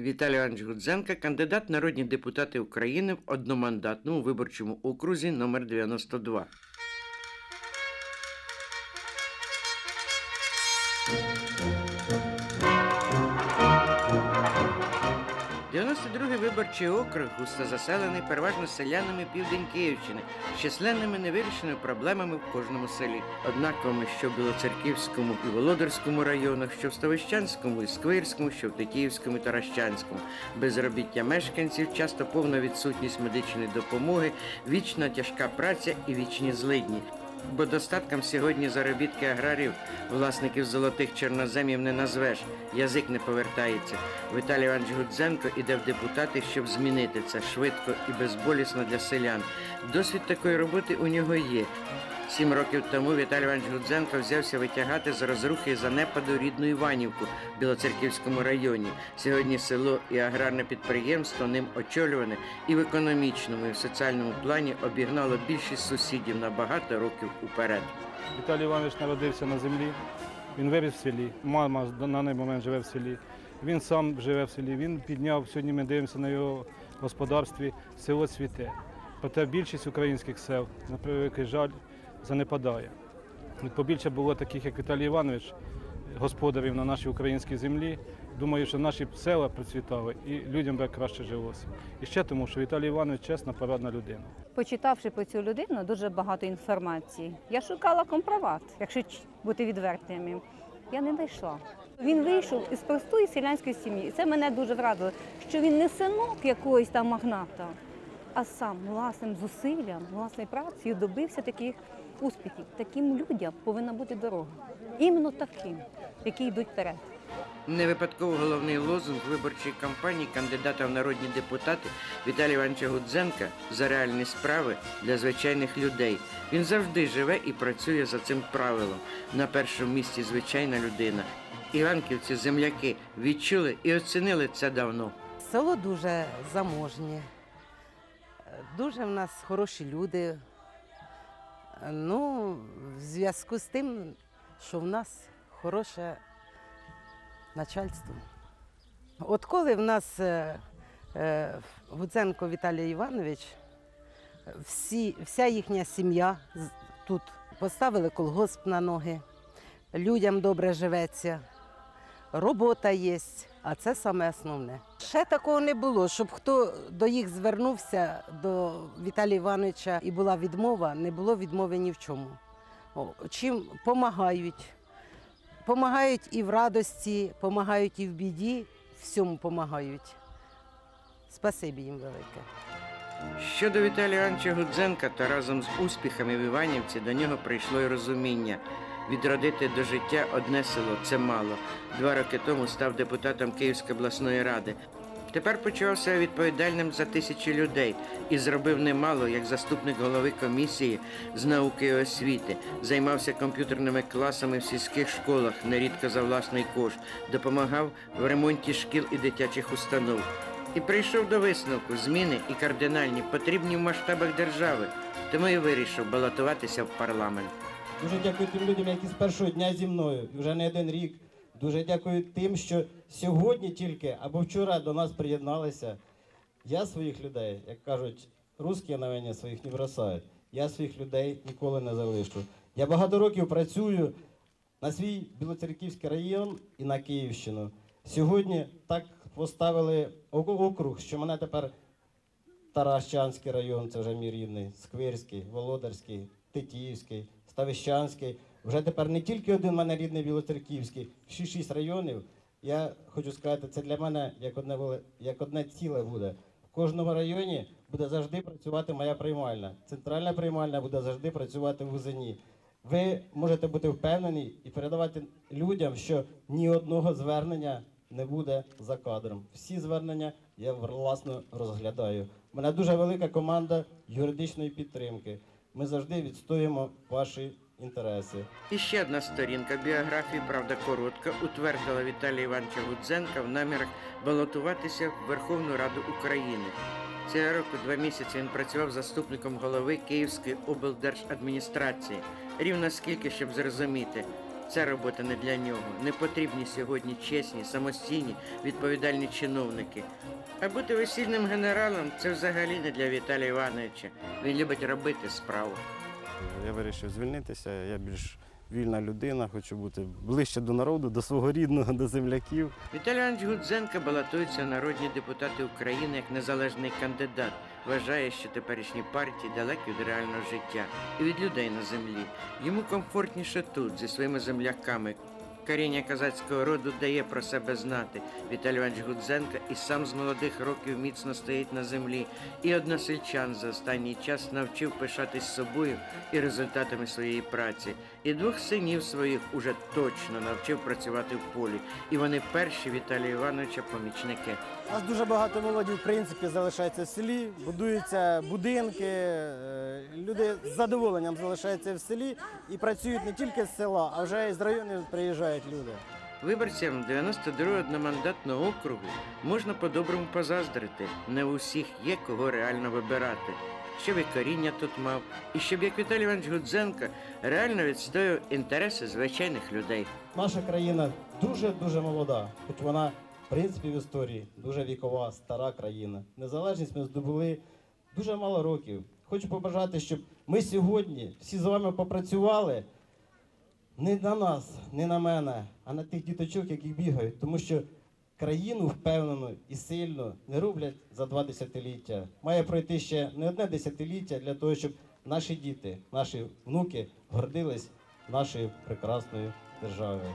Віталій Іванович Гудзенко, кандидат народні депутати України в одномандатному виборчому окрузі номер 92. «92-й виборчий округ густо заселений переважно селянами південь Київщини з численними невирішеними проблемами в кожному селі. Однаковими, що в Білоцерківському і Володарському районах, що в Ставищанському і Сквирському, що в Тетіївському і Таращанському. Безробіття мешканців, часто повна відсутність медичної допомоги, вічна тяжка праця і вічні злидні. Бо достатком сьогодні заробітки аграрів, власників золотих чорноземів не назвеш, язик не повертається. Віталій Іванович Гудзенко іде в депутати, щоб змінити це швидко і безболісно для селян. Досвід такої роботи у нього є. Сім років тому Віталій Іванович Гудзенко взявся витягати з розрухи занепаду рідну Іванівку в Білоцерківському районі. Сьогодні село і аграрне підприємство ним очолюване і в економічному, і в соціальному плані обігнало більшість сусідів на багато років уперед. Віталій Іванович народився на землі, він виріс в селі. Мама на даний момент живе в селі. Він сам живе в селі. Він підняв, сьогодні ми дивимося на його господарстві, село цвіте. Проте більшість українських сел, на превеликий жаль, занепадає. Побільше було таких, як Віталій Іванович, господарів на нашій українській землі. Думаю, що наші села процвітали і людям би краще жилося. І ще тому, що Віталій Іванович чесна, порадна людина. Почитавши про цю людину, дуже багато інформації. Я шукала компромат, якщо бути відвертими. Я не знайшла. Він вийшов із простої селянської сім'ї. І це мене дуже вразило, що він не синок якогось там магната, а сам власним зусиллям, власною працею добився таких успіхів. Таким людям повинна бути дорога. Іменно таким, які йдуть вперед. Не випадково головний лозунг виборчої кампанії кандидата в народні депутати Віталія Івановича Гудзенка за реальні справи для звичайних людей. Він завжди живе і працює за цим правилом. На першому місці звичайна людина. Іванківці, земляки відчули і оцінили це давно. Село дуже заможнє, дуже в нас хороші люди. Ну, в зв'язку з тим, що в нас хороше начальство. От коли в нас е, е, Віталій Іванович, всі, вся їхня сім'я тут поставили колгосп на ноги, людям добре живеться робота є, а це саме основне. Ще такого не було, щоб хто до їх звернувся до Віталія Івановича і була відмова, не було відмови ні в чому. Чим допомагають. Помагають і в радості, допомагають і в біді, всьому допомагають. Спасибі їм велике. Щодо Віталія Івановича Гудзенка, то разом з успіхами в Іванівці до нього прийшло й розуміння. Відродити до життя одне село це мало. Два роки тому став депутатом Київської обласної ради. Тепер почував себе відповідальним за тисячі людей і зробив немало як заступник голови комісії з науки і освіти, займався комп'ютерними класами в сільських школах, нерідко за власний кошт, допомагав в ремонті шкіл і дитячих установ. І прийшов до висновку зміни і кардинальні потрібні в масштабах держави. Тому і вирішив балотуватися в парламент. Дуже дякую тим людям, які з першого дня зі мною, вже не один рік. Дуже дякую тим, що сьогодні тільки або вчора до нас приєдналися. Я своїх людей, як кажуть, русські на мене своїх не бросають. Я своїх людей ніколи не залишу. Я багато років працюю на свій Білоцерківський район і на Київщину. Сьогодні так поставили округ, що мене тепер Таращанський район, це вже мій рідний, Сквирський, Володарський, Тетіївський, Ставищанський. Вже тепер не тільки один в мене рідний Білоцерківський, ще шість районів. Я хочу сказати, це для мене як одне, як одне ціле буде. В кожному районі буде завжди працювати моя приймальна. Центральна приймальна буде завжди працювати в Узині. Ви можете бути впевнені і передавати людям, що ні одного звернення не буде за кадром. Всі звернення я власно розглядаю. У мене дуже велика команда юридичної підтримки. Ми завжди відстоюємо ваші інтереси. І ще одна сторінка біографії, правда коротка, утвердила Віталія Івановича Гудзенка в намірах балотуватися в Верховну Раду України. Цього року два місяці він працював заступником голови Київської облдержадміністрації. Рівно скільки, щоб зрозуміти. Ця робота не для нього. Не потрібні сьогодні чесні, самостійні, відповідальні чиновники. А бути весільним генералом це взагалі не для Віталія Івановича. Він любить робити справу. Я вирішив звільнитися. Я більш вільна людина, хочу бути ближче до народу, до свого рідного, до земляків. Віталій Іванович Гудзенко балотується народні депутати України як незалежний кандидат. Вважає, що теперішні партії далекі від реального життя і від людей на землі. Йому комфортніше тут, зі своїми земляками. Коріння казацького роду дає про себе знати. Віталій Іванович Гудзенко і сам з молодих років міцно стоїть на землі. І односельчан за останній час навчив пишатись собою і результатами своєї праці. І двох синів своїх уже точно навчив працювати в полі. І вони перші Віталія Івановича помічники. У нас дуже багато молоді, в принципі, залишається в селі, будуються будинки. е, Люди з задоволенням залишаються в селі і працюють не тільки з села, а вже і з районів приїжджають люди. Виборцям 92-го одномандатного округу можна по-доброму позаздрити. Не у всіх є кого реально вибирати. Щоб і коріння тут мав, і щоб як Віталій Іванович Гудзенко реально відстоював інтереси звичайних людей. Наша країна дуже-дуже молода, хоч вона, в принципі, в історії дуже вікова, стара країна. Незалежність ми здобули дуже мало років. Хочу побажати, щоб ми сьогодні всі з вами попрацювали не на нас, не на мене, а на тих діточок, які бігають, тому що країну впевнено і сильно не роблять за два десятиліття. Має пройти ще не одне десятиліття для того, щоб наші діти, наші внуки гордились нашою прекрасною державою.